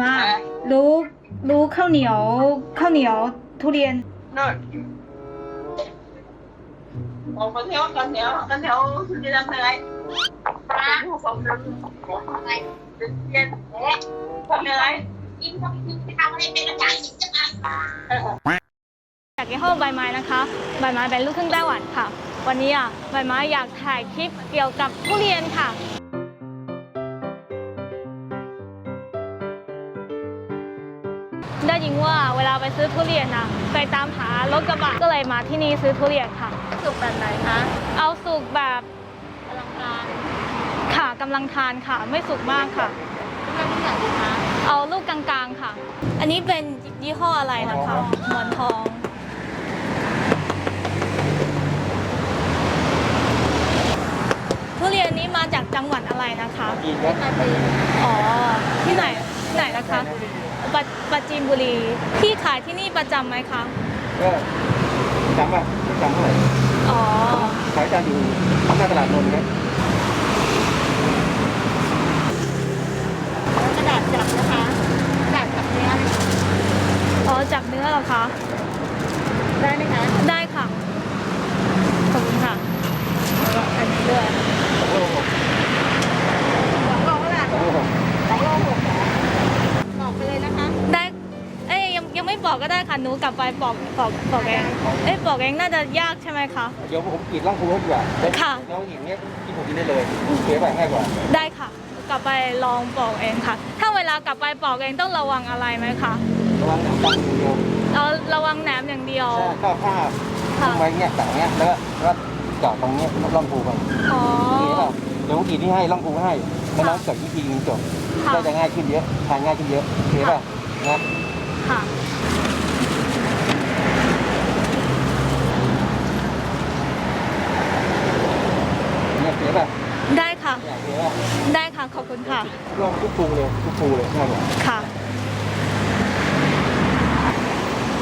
มารู้รู้ข้าวเหนียวข้าวเหนียวทุเรียนนู่นผมคนเที่ยวคนเที่ยวคนเที่ยวคือจะทำอะไรปลาผมทำอะไรเย็นทำอะไรกินก็ไม่กินไปทำอะไรเป็นกระจายสิจะมาจากยี่ห้อใบไม้นะคะใบไม้เป็นลูกครึ่งไต้หวันค่ะ วันนี้อะใบไม้อยากถ่ายคลิปเกี่ยวกับทุเรียนค่ะ ได้ยินว่าเวลาไปซื้อทุเรียนอะไปตามหารถกระบะก็เลยมาที่นี่ซื้อทุเรียนค่ะ สุกแบบไหนคะเอาสุกแบบพลังงานค่ะกำลังทานค่ะ ไม่สุกมากค่ะกำลังที่ไหนดีคะเอาลูกกลางๆค่ะ อันนี้เป็นยี่ห้ออะไรนะคะหมอนทอง ทุเรียนนี้มาจากจังหวัดอะไรนะคะ กินครับมาตีอ๋อ ที่ไหน ที่ไหนนะคะ ปราปราจีนบุรี พี่ขายที่นี่ประจำไหมคะ ก็จำป่ะไม่จำเท่าไหร่อ๋อ ขายจานอยู่หน้าตลาดนนท์ครับแล้วกระดาษจับนะคะกระดาษจับเนื้อเลยอ๋อจากเนื้อเหรอคะ ได้ไหมคะได้ค่ะ ขอบคุณค่ะแล้วก็อันนี้ด้วย สองโลหก สองโลเท่าไหร่ สองโลหก สองโลหกบอกไปเลยนะคะ ได้ เอ้ยยังยังไม่บอกก็ได้ ค่ะหนูกลับไปบอกบอกบอกเองเอ้ยบอกเองน่าจะยากใช่ไหมคะเดี๋ยวผมกรีดร่างคูให้ดีกว่าแล้วค่ะแล้วอย่างเงี้ยที่ผมกินได้เลยเสียไปง่ายกว่า ได้ค่ะ กลับไปลองบอกเองค่ะ ถ้าเวลากลับไปบอกเองต้องระวังอะไรไหมคะระวังหนังตั้งอย่างเดียวเราระวังแหนมอย่างเดียวใช่ก็ผ้าค่ะทำไว้เงี้ยแต่งเงี้ยแล้วก็แล้วก็เจาะตรงเนี้ยร่องภูไปอ๋อนี่แหละเดี๋ยวผมกรีดที่ให้ร่องภูให้แล้วน้องเกิดวิธีนึงจบค่ะก็จะง่ายขึ้นเยอะทานง่ายขึ้นเยอะโอเคป่ะนะค่ะ เนี่ยเสียป่ะได้ค่ะเนี่ยเสียป่ะได้ค่ะ ขอบคุณค่ะ ลองทุกภูเลยทุกภูเลยง่ายกว่าค่ะ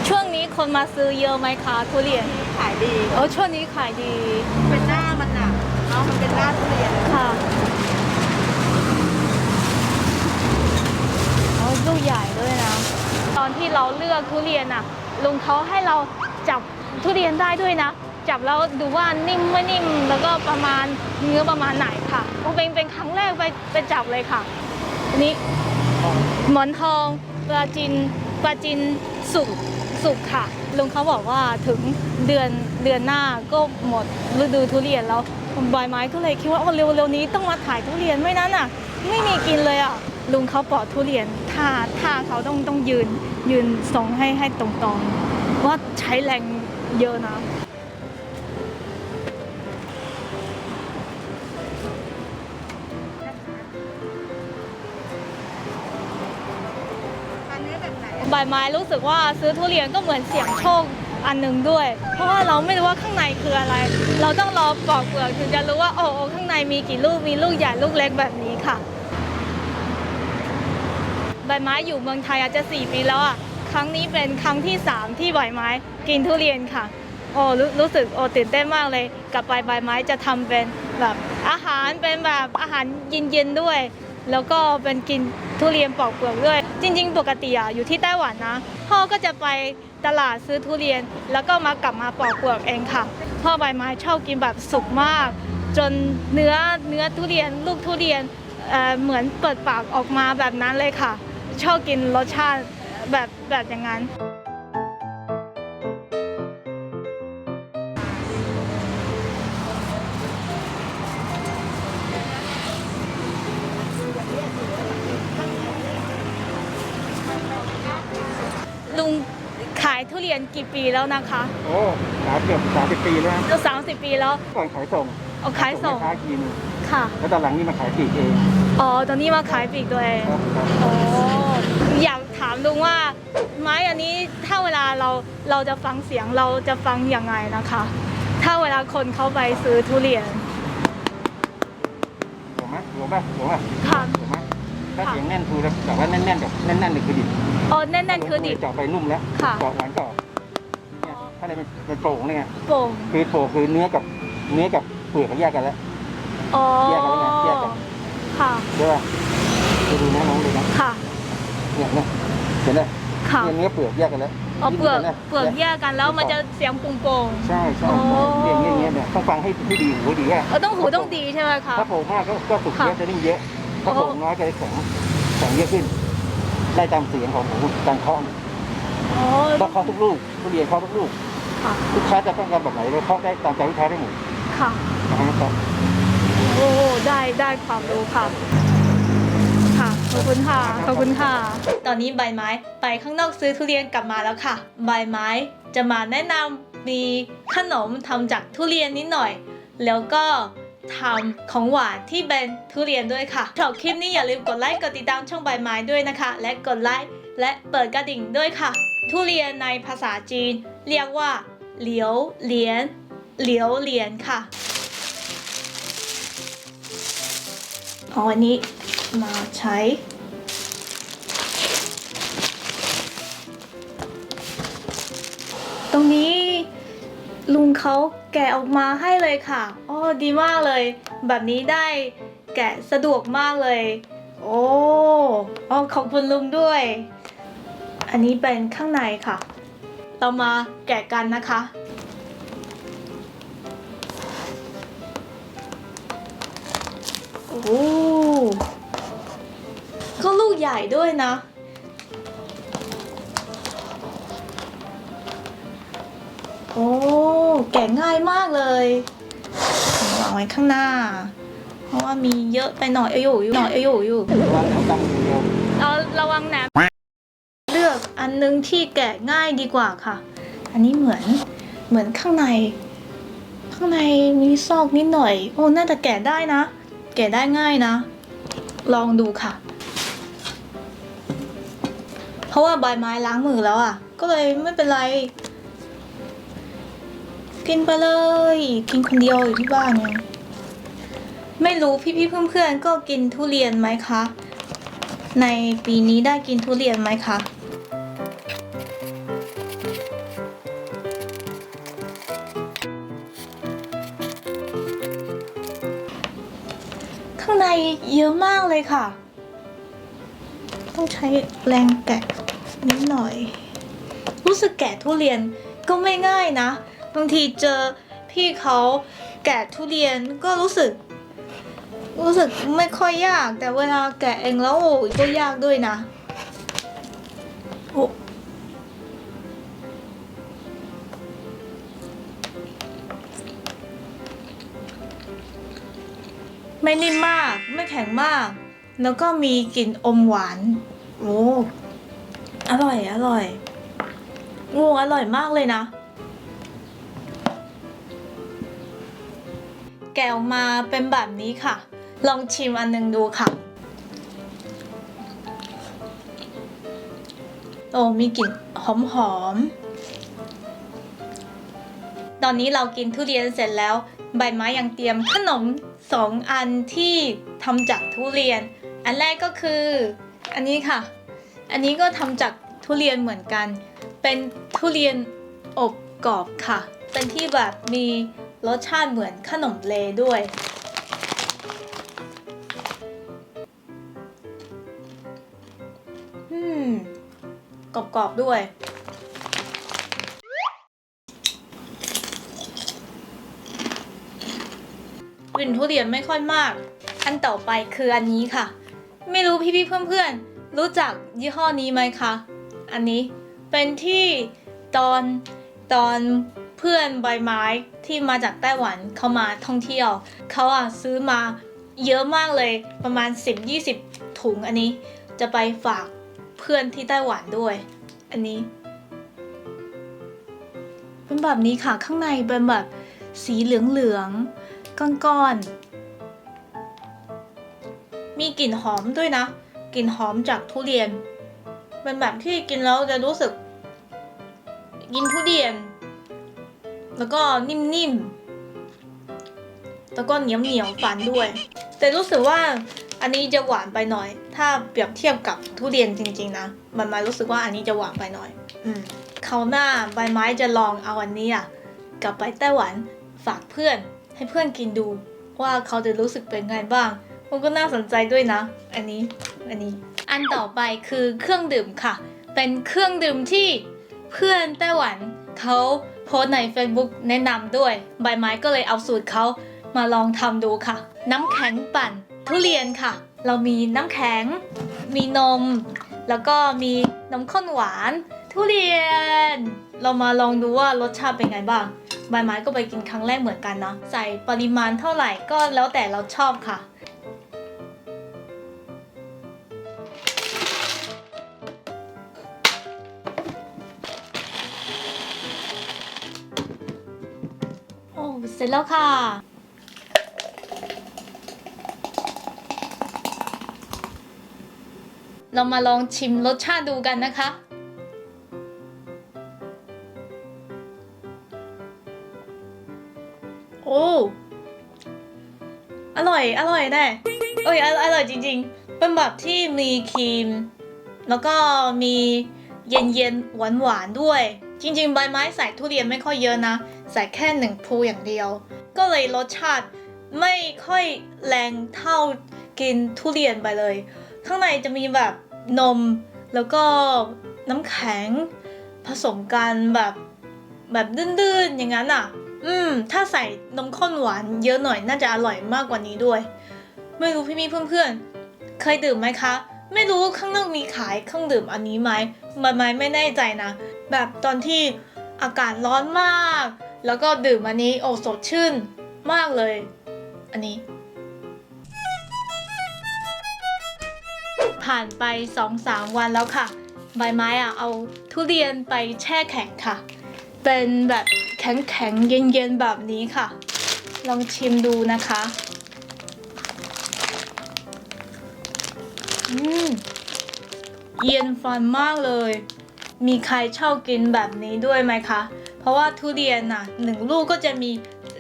ช่วงนี้คนมาซื้อเยอะไหมคะทุเรียนขายดีโอ้ช่วงนี้ขายดีเป็นหน้ามันอะเนาะมันเป็นหน้าทุเรียนค่ะโอ้ลูกใหญ่ด้วยนะ ตอนที่เราเลือกทุเรียนอะลุงเขาให้เราจับทุเรียนได้ด้วยนะ จับแล้วดูว่านิ่มไม่นิ่ม แล้วก็ประมาณเนื้อประมาณไหนค่ะเป็นเป็นครั้งแรกไปไปจับเลยค่ะอันนี้หมอนทองปลาจินปลาจินสุกสุกค่ะลุงเขาบอกว่าถึงเดือนเดือนหน้าก็หมดฤดูทุเรียนแล้วใบไม้ก็เลยคิดว่าโอ้เร็วๆนี้ต้องมาถ่ายทุเรียนไม่นั้นอะ ไม่มีกินเลยอะลุงเขาปอกทุเรียนท่าท่าเขาต้องต้องยืนยืนทรงให้ให้ตรงๆว่าใช้แรงเยอะนะ บไหนใบไม้รู้สึกว่าซื้อทุเรียนก็เหมือนเสี่ยงโชคอันหนึ่งด้วย เพราะว่าเราไม่รู้ว่าข้างในคืออะไร เราต้องรอปอกเปลือกถึงจะรู้ว่าโอ้โอ้ข้างในมีกี่ลูกมีลูกใหญ่ลูกเล็กแบบนี้ค่ะ ใบไม้อยู่เมืองไทยอาจจะ 4 ปีแล้วอะครั้งนี้เป็นครั้งที่ 3 ที่ใบไม้กินทุเรียนค่ะโอ้รู้รู้สึกโอ้ตื่นเต้นมากเลยกลับไปใบไม้จะทำเป็นแบบอาหารเป็นแบบอาหารเย็นๆด้วย แล้วก็เป็นกินทุเรียนปอกเปลือกด้วย จริง ๆ ปกติอะอยู่ที่ไต้หวันนะพ่อก็จะไปตลาดซื้อทุเรียน แล้วก็มากลับมาปอกเปลือกเองค่ะ พ่อใบไม้ชอบกินแบบสุกมาก จนเนื้อเนื้อทุเรียนลูกทุเรียนเเหมือนเปิดปากออกมาแบบนั้นเลยค่ะ ชอบกินรสชาติแบบแบบอย่างนั้น รียนกี่ปีแล้วนะคะโอ้ขายเกือบสามสิบปีแล้วนะสามสิบปีแล้วก่อนขายส่งเอาขายส่งแม่ค้ากินค่ะ แล้วตอนหลังนี่มาขายปลีกเอง อ๋อ ตอนนี้มาขายปีกตัวเองครับครับ โอ้อยากถามลุงว่า ไม้อันนี้ถ้าเวลาเราเราจะฟังเสียงเราจะฟังยังไงนะคะ ถ้าเวลาคนเขาไปซื้อทุเรียนหัวไหมหัวป่ะหัวป่ะค่ะ หัวไหมถ้าเสียงแน่นคือแบบว่าแน่นๆแบบแน่นๆเลยคือดิบ อ๋อแน่นๆคือดิบเจาะไปนุ่มแล้วค่ะเจาะหวานก่อนเนี่ยถ้าในเป็นเป็นโป่งเนี่ยโป่งคือโป่งคือเนื้อกับเนื้อกับเปลือกเขาแยกกันแล้ว อ๋อแยกกันแล้วไงแยกกัน ค่ะ ใช่ป่ะดูดูนะน้องดูนะค่ะ เนี่ยเนี่ยเห็นไหมค่ะเนี่ยเนื้อเปลือกแยกกันแล้ว เอาเปลือกห็นไหมเปลือกแยกกันแล้วมันจะเสียงโป่งใช่ใช่อ๋อ เนี่ยเนี่ยเนี่ยเนี่ยต้องฟังให้ให้ดีหูดีอะๆเออต้องหูต้องดีใช่ไหมคะ ถ้าโผล่มากก็ก็สุกค่ะเยอะจะนิ่มเยอะถ้าโอ้โผล่น้อยก็จะแข็งแข็งเยอะขึ้น ได้ตามเสียงของหูการเคาะอ๋อต้องเคาะทุกลูกทุเรียนเคาะทุกลูกค่ะลูกค้าจะต้องการแบบไหนเราเคาะได้ตามใจลูกค้าได้หมดค่ะ นะครับโอ้ได้ได้ความรู้ค่ะ ค่ะ ขอบคุณค่ะ ขอบคุณค่ะ ตอนนี้ใบไม้ไปข้างนอกซื้อทุเรียนกลับมาแล้วค่ะ ใบไม้จะมาแนะนำมีขนมทำจากทุเรียนนิดหน่อย แล้วก็ ทำของหวานที่เป็นทุเรียนด้วยค่ะชอบคลิปนี้อย่าลืมกดไลค์กดติดตามช่องใบไม้ด้วยนะคะ และกดไลค์และเปิดกระดิ่งด้วยค่ะ ทุเรียนในภาษาจีน เรียกว่าเหลียวเหลียนเหลียวเหลียนค่ะเอาอันนี้มาใช้ตรงนี้ เขาแกะออกมาให้เลยค่ะอ๋อดีมากเลย แบบนี้ได้แกะสะดวกมากเลย โอ้อ๋อขอบคุณลุงด้วย อันนี้เป็นข้างในค่ะ เรามาแกะกันนะคะ โอ้ก็ลูกใหญ่ด้วยนะ โอ้ แกะง่ายมากเลยวางไว้ข้างหน้า เพราะว่ามีเยอะไปหน่อยเอ้ยอยู่อยู่หน่อยเอ้ยอยู่อยู่วางแถวตั้งอย่างเดียวเราระวังแหนมเลือกอันนึงที่แกะง่ายดีกว่าค่ะ อันนี้เหมือนเหมือนข้างใน ข้างในมีซอกนิดหน่อย โอ้ น่าจะแกะได้นะ แกะได้ง่ายนะ ลองดูค่ะ เพราะว่าใบไม้ล้างมือแล้วอะ ก็เลยไม่เป็นไร กินไปเลย กินคนเดียวอยู่ที่บ้านไงไม่รู้พี่ๆเพื่อนๆก็กินทุเรียนไหมคะ ในปีนี้ได้กินทุเรียนไหมคะข้างในเยอะมากเลยค่ะ ต้องใช้แรงแกะนิดหน่อย รู้สึกแกะทุเรียนก็ไม่ง่ายนะ บางทีเจอพี่เขาแกะทุเรียนก็รู้สึก รู้สึกไม่ค่อยยาก แต่เวลาแกะเองแล้วโอ้ยก็ยากด้วยนะโอ้ไม่นิ่มมากไม่แข็งมาก แล้วก็มีกลิ่นอมหวาน โอ้ อร่อย อร่อยโอ้อร่อยมากเลยนะ แกะออกมาเป็นแบบนี้ค่ะ ลองชิมอันหนึงดูค่ะ โอ้มีกลิ่นหอมหอม ตอนนี้เรากินทุเรียนเสร็จแล้ว ใบไม้ยังเตรียมขนมสองอันที่ทำจากทุเรียน อันแรกก็คือ อันนี้ค่ะ อันนี้ก็ทำจากทุเรียนเหมือนกัน เป็นทุเรียนอบกรอบค่ะ เป็นที่แบบมี รสชาติเหมือนขนมเลด้วย อืม กรอบๆด้วย กลิ่นทุเรียนไม่ค่อยมาก อันต่อไปคืออันนี้ค่ะ ไม่รู้พี่ๆเพื่อนๆ รู้จักยี่ห้อนี้ไหมคะ อันนี้เป็นที่ตอนตอน เพื่อนใบไม้ที่มาจากไต้หวันเขามาท่องเที่ยว เขาอะซื้อมาเยอะมากเลยประมาณ 10-20 ถุงอันนี้ จะไปฝากเพื่อนที่ไต้หวันด้วย อันนี้ เป็นแบบนี้ค่ะข้างในเป็นแบบสีเหลืองๆก้อนๆมีกลิ่นหอมด้วยนะกลิ่นหอมจากทุเรียน เป็นแบบที่กินแล้วจะรู้สึก กินทุเรียน แล้วก็นิ่มๆ แล้วก็เหนียวเหนียวๆฟันด้วย แต่รู้สึกว่าอันนี้จะหวานไปหน่อย ถ้าเปรียบเทียบกับทุเรียนจริง ๆ นะ มันมารู้สึกว่าอันนี้จะหวานไปหน่อย อืมเขาวหน้าใบไม้จะลองเอาอันนี้อะกลับไปไต้หวันฝากเพื่อน ให้เพื่อนกินดูว่าเขาจะรู้สึกเป็นไงบ้าง มันก็น่าสนใจด้วยนะ อันนี้ อันนี้ อันต่อไปคือเครื่องดื่มค่ะ เป็นเครื่องดื่มที่เพื่อนไต้หวันเขา โพสใน Facebook แนะนำด้วย ใบไม้ก็เลยเอาสูตรเขามาลองทำดูค่ะ น้ำแข็งปั่นทุเรียนค่ะ เรามีน้ำแข็ง มีนม แล้วก็มีนมข้นหวาน ทุเรียน เรามาลองดูว่ารสชาติเป็นไงบ้าง ใบไม้ก็ไปกินครั้งแรกเหมือนกันนะ ใส่ปริมาณเท่าไหร่ก็แล้วแต่เราชอบค่ะ เสร็จแล้วค่ะ เรามาลองชิมรสชาติดูกันนะคะ โอ้ อร่อย อร่อยแน่เอ้ย อร่อยจริงๆ เป็นแบบที่มีครีม แล้วก็มีเย็นเย็นหวานหวานๆ ด้วย จริงๆ ใบไม้ใส่ทุเรียนไม่ค่อยเยอะนะ ใส่แค่หนึ่งพูอย่างเดียว ก็เลยรสชาติไม่ค่อยแรงเท่ากินทุเรียนไปเลย ข้างในจะมีแบบนมแล้วก็น้ำแข็ง ผสมกันแบบแบบดื้นๆอย่างนั้นอะ อืม ถ้าใส่นมข้นหวานเยอะหน่อยน่าจะอร่อยมากกว่านี้ด้วย ไม่รู้พี่มีเพื่อนๆ เคยดื่มไหมคะ ไม่รู้ข้างนอกมีขายเครื่องดื่มอันนี้ไหมไม่ไม่ไม่แน่ใจนะ แบบตอนที่อากาศร้อนมาก แล้วก็ดื่มอันนี้โอ้สดชื่นมากเลย อันนี้ ผ่านไป 2-3 วันแล้วค่ะ ใบไม้อะเอาทุเรียนไปแช่แข็งค่ะ เป็นแบบแข็งแข็งๆเย็นเย็นๆ แบบนี้ค่ะ ลองชิมดูนะคะ อืม เย็นฟันมากเลย มีใครชอบกินแบบนี้ด้วยไหมคะ เพราะว่าทุเรียนน่ะหนึ่งลูกก็จะมี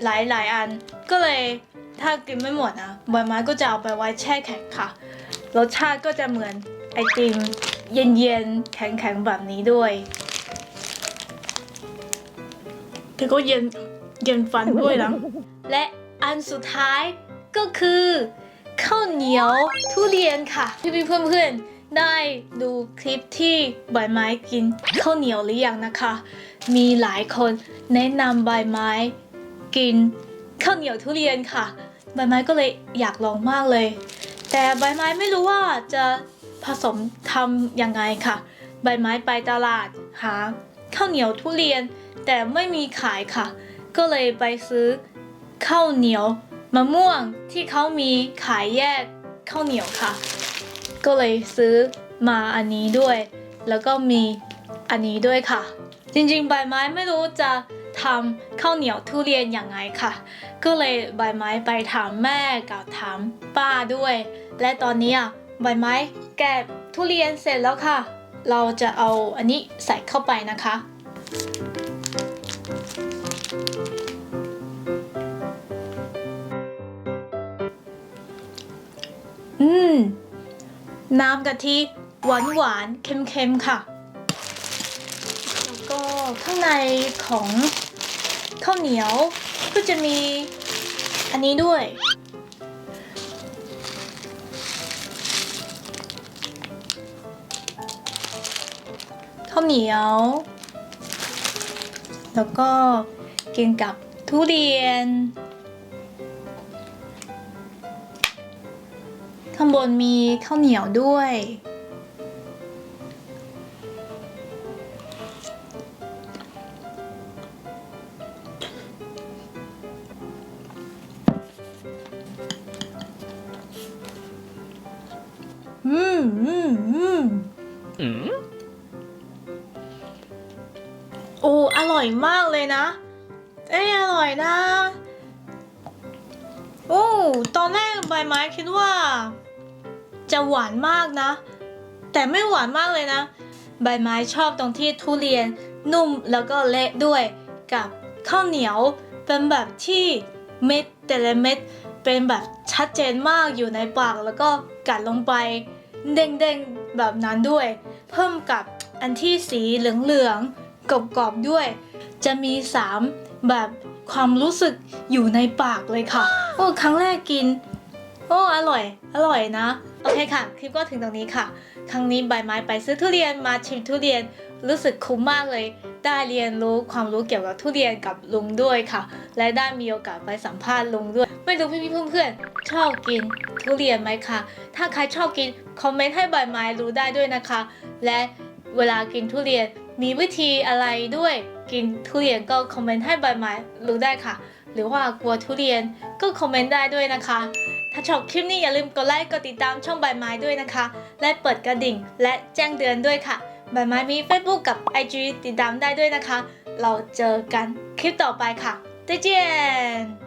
หลายหลายๆอัน ก็เลยถ้ากินไม่หมดนะใบไม้ก็จะเอาไปไว้แช่แข็งค่ะ รสชาติก็จะเหมือนไอติมเย็นๆแข็งๆแบบนี้ด้วยแต่ก็เย็นเย็นฟันด้วยนะและอันสุดท้ายก็คือข้าวเหนียวทุเรียนค่ะ พี่ๆเพื่อนๆ ได้ดูคลิปที่ใบไม้กินข้าวเหนียวหรือยังนะคะ มีหลายคนแนะนำใบไม้กินข้าวเหนียวทุเรียนค่ะ ใบไม้ก็เลยอยากลองมากเลย แต่ใบไม้ไม่รู้ว่าจะผสมทำยังไงค่ะ ใบไม้ไปตลาดหาข้าวเหนียวทุเรียน แต่ไม่มีขายค่ะ ก็เลยไปซื้อข้าวเหนียวมะม่วงที่เขามีขายแยกข้าวเหนียวค่ะ ก็เลยซื้อมาอันนี้ด้วย แล้วก็มีอันนี้ด้วยค่ะ จริงๆ ใบไม้ไม่รู้จะทำข้าวเหนียวทุเรียนยังไงค่ะ ก็เลยใบไม้ไปถามแม่กับถามป้าด้วย และตอนนี้อะใบไม้แกะทุเรียนเสร็จแล้วค่ะ เราจะเอาอันนี้ใส่เข้าไปนะคะ อืม น้ำกะทิหวานหวานเค็มๆค่ะ แล้วก็ข้างในของข้าวเหนียวก็จะมีอันนี้ด้วย ข้าวเหนียว แล้วก็กินกับทุเรียน ข้างบนมีข้าวเหนียวด้วยอืมอืมอืมโอ้อร่อยมากเลยนะ เอ้ยอร่อยนะ โอ้ ตอนแรกใบไม้คิดว่า จะหวานมากนะ แต่ไม่หวานมากเลยนะ ใบไม้ชอบตรงที่ทุเรียนนุ่มแล้วก็เละด้วย กับข้าวเหนียวเป็นแบบที่เม็ดแต่ละเม็ดเป็นแบบชัดเจนมากอยู่ในปากแล้วก็กัดลงไป เด้งๆแบบนั้นด้วย เพิ่มกับอันที่สีเหลืองๆกรอบๆด้วย จะมีสามแบบความรู้สึกอยู่ในปากเลยค่ะ โอ้ ครั้งแรกกิน โอ้อร่อย อร่อยนะ โอเคค่ะ คลิปก็ถึงตรงนี้ค่ะ ครั้งนี้ใบไม้ไปซื้อทุเรียนมาชิมทุเรียนรู้สึกคุ้มมากเลย ได้เรียนรู้ความรู้เกี่ยวกับทุเรียนกับลุงด้วยค่ะ และได้มีโอกาสไปสัมภาษณ์ลุงด้วย ไม่รู้พี่ๆเพื่อนๆชอบกินทุเรียนไหมคะ ถ้าใครชอบกินคอมเมนต์ให้ใบไม้รู้ได้ด้วยนะคะ และเวลากินทุเรียนมีวิธีอะไรด้วย กินทุเรียนก็คอมเมนต์ให้ใบไม้รู้ได้ค่ะ หรือว่ากลัวทุเรียนก็คอมเมนต์ได้ด้วยนะคะ ถ้าชอบคลิปนี้อย่าลืมกดไลค์กดติดตามช่องใบไม้ด้วยนะคะ และเปิดกระดิ่งและแจ้งเตือนด้วยค่ะ ใบไม้มี Facebook กับ IG ติดตามได้ด้วยนะคะ เราเจอกันคลิปต่อไปค่ะ再见